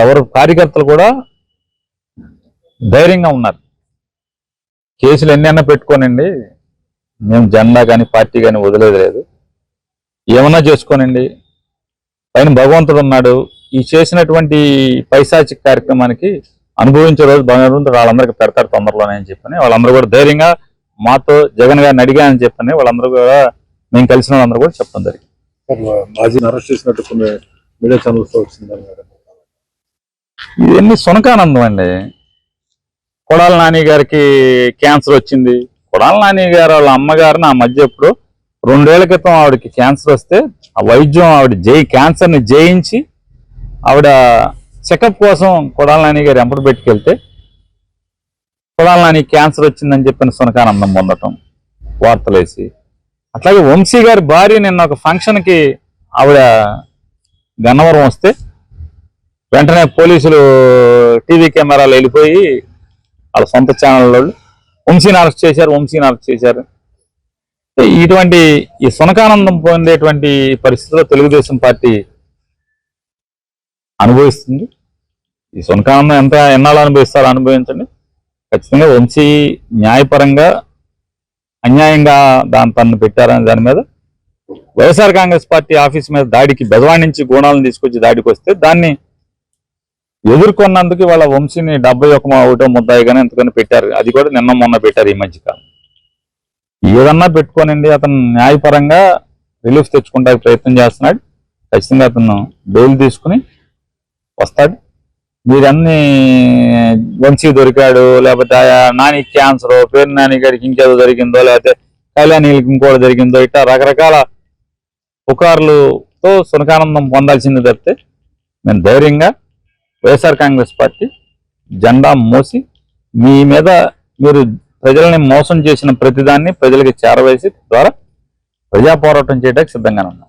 ఎవరు కార్యకర్తలు కూడా ధైర్యంగా ఉన్నారు. కేసులు ఎన్నైనా పెట్టుకోనండి. మేము జెండా కానీ పార్టీ కానీ వదిలేదు లేదు. ఏమన్నా చేసుకోనండి. పైన భగవంతుడు ఉన్నాడు. ఈ చేసినటువంటి పైశాచిక కార్యక్రమానికి అనుభవించే రోజు భగవంతుడు వాళ్ళందరికీ పెడతారు తొందరలోనే అని చెప్పని. వాళ్ళందరూ కూడా ధైర్యంగా మాతో జగన్ గారిని అడిగానని చెప్పని వాళ్ళందరూ కూడా మేము కలిసిన వాళ్ళందరూ కూడా చెప్పడం జరిగింది. మాజీ అరెస్ట్ చేసినట్టు కొన్ని మీడియా ఛానల్స్లో ఇవన్నీ సునకానందం అండి. కొడాల నాని గారికి క్యాన్సర్ వచ్చింది. కొడాల నాని గారు వాళ్ళ అమ్మగారు నా మధ్య ఎప్పుడు రెండేళ్ళ క్రితం ఆవిడకి క్యాన్సర్ వస్తే ఆ వైద్యం ఆవిడ జై క్యాన్సర్ని జయించి ఆవిడ చెకప్ కోసం కొడాల నాని గారు ఎంపటి పెట్టుకెళ్తే కొడాల నాని క్యాన్సర్ వచ్చిందని చెప్పిన సునకానందం పొందటం వార్తలేసి. అట్లాగే వంశీ గారి భార్య నిన్న ఒక ఫంక్షన్కి ఆవిడ గన్నవరం వస్తే వెంటనే పోలీసులు టీవీ కెమెరాలు వెళ్ళిపోయి వాళ్ళ సొంత ఛానల్ వాళ్ళు వంశీని అరెస్ట్ చేశారు వంశీని అరెస్ట్ చేశారు. ఇటువంటి ఈ సునకానందం పొందేటువంటి పరిస్థితిలో తెలుగుదేశం పార్టీ అనుభవిస్తుంది. ఈ సునకానందం ఎంత ఎన్నాళ్ళు అనుభవిస్తారో అనుభవించండి. ఖచ్చితంగా వంశీ న్యాయపరంగా అన్యాయంగా దాని తనను పెట్టారని దాని మీద వైఎస్ఆర్ కాంగ్రెస్ పార్టీ ఆఫీస్ మీద దాడికి బెజవాడి నుంచి తీసుకొచ్చి దాడికి వస్తే దాన్ని ఎదుర్కొన్నందుకు వాళ్ళ వంశీని డెబ్బై ఒక ఒకటో ముద్దాయి కానీ ఎందుకని పెట్టారు. అది కూడా నిన్న మొన్న పెట్టారు ఈ మధ్యకాలం ఏదన్నా పెట్టుకోనండి అతను న్యాయపరంగా రిలీఫ్ తెచ్చుకుంటానికి ప్రయత్నం చేస్తున్నాడు. ఖచ్చితంగా అతను బెయిల్ తీసుకుని వస్తాడు. మీరన్నీ వంశీ దొరికాడు లేకపోతే ఆ నాని క్యాన్సర్ పేరు నాని గారికి ఇంకేదో జరిగిందో లేకపోతే కళ్యాణికి ఇంకోటి జరిగిందో ఇట్లా రకరకాల పుకార్లతో సునకానందం పొందాల్సింది తప్పితే మేము ధైర్యంగా వైఎస్ఆర్ కాంగ్రెస్ పార్టీ జెండా మోసి మీ మీద మీరు ప్రజల్ని మోసం చేసిన ప్రతిదాన్ని ప్రజలకి చేరవేసి ద్వారా ప్రజా పోరాటం చేయడానికి సిద్ధంగా ఉన్నాం.